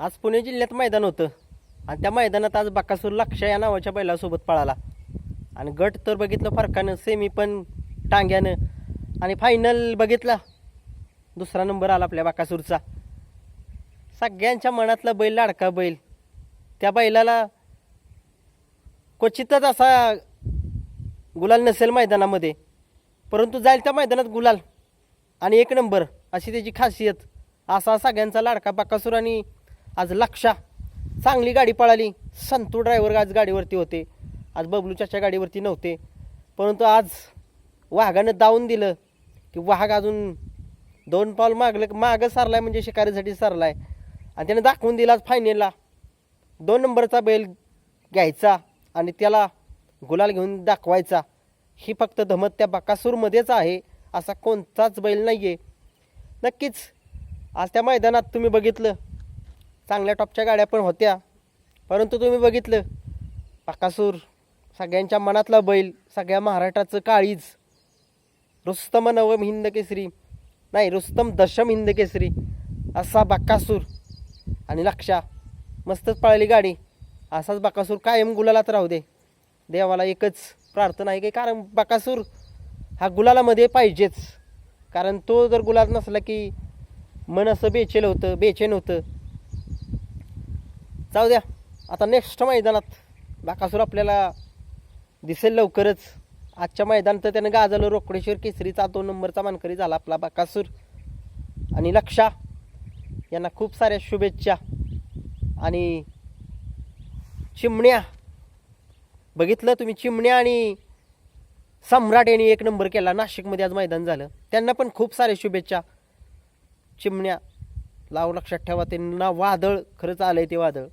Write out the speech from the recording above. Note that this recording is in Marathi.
आज पुणे जिल्ह्यात मैदान होतं. आणि त्या मैदानात आज बाकासूर लक्ष या नावाच्या बैलासोबत पळाला. आणि गट तर बघितलं फरकानं सेमी पण टांग्यानं. आणि फायनल बघितला दुसरा नंबर आला आपल्या बाकासूरचा. सगळ्यांच्या मनातला बैल लाडका बैल. त्या बैलाला क्वचितच असा गुलाल नसेल मैदानामध्ये परंतु जाईल त्या मैदानात गुलाल. आणि एक नंबर अशी त्याची खासियत असा सगळ्यांचा लाडका बाकासूर आणि आज लक्षा. चांगली गाडी पळाली. संतू ड्रायव्हर आज गाडीवरती होते. आज बबलूच्याच्या गाडीवरती नव्हते. परंतु आज वाघानं दावून दिलं की वाघ अजून दोन पाऊल मागलं मागं सारलाय म्हणजे शिकारीसाठी सारलाय. आणि त्याने दाखवून दिला आज फायनलला दोन नंबरचा बैल घ्यायचा आणि त्याला गुलाल घेऊन दाखवायचा. ही फक्त धमत त्या बकासूरमध्येच आहे. असा कोणताच बैल नाही आहे नक्कीच आज त्या मैदानात तुम्ही बघितलं. चांगल्या टॉपच्या गाड्या पण होत्या. परंतु तुम्ही बघितलं पाकासूर सगळ्यांच्या मनातला बैल सगळ्या महाराष्ट्राचं काळीज. रुस्तम नवम हिंद केसरी. नाही रुस्तम दशम हिंद केसरी. असा बाक्कासूर आणि लक्षा मस्तच पळाली गाडी. असाच बाकासूर कायम गुलालात राहू दे. देवाला एकच प्रार्थना आहे की कारण बाकासूर हा गुलालामध्ये पाहिजेच. कारण तो जर गुलाल नसला की मन असं बेचेल होतं बेचेन होतं. जाऊ द्या. आता नेक्स्ट मैदानात बाकासूर आपल्याला दिसेल लवकरच. आजच्या मैदानात तर त्यानं गाजलं रोकडेश्वर केसरीचा दोन नंबरचा मानकरी झाला आपला बाकासूर. आणि लक्षा यांना खूप साऱ्या शुभेच्छा. आणि चिमण्या. बघितलं तुम्ही चिमण्या आणि सम्राट यांनी एक नंबर केला. नाशिकमध्ये आज मैदान झालं. त्यांना पण खूप साऱ्या शुभेच्छा. चिमण्या लाव लक्षात ठेवा. त्यांना वादळ. खरंच आलं आहे ते वादळ.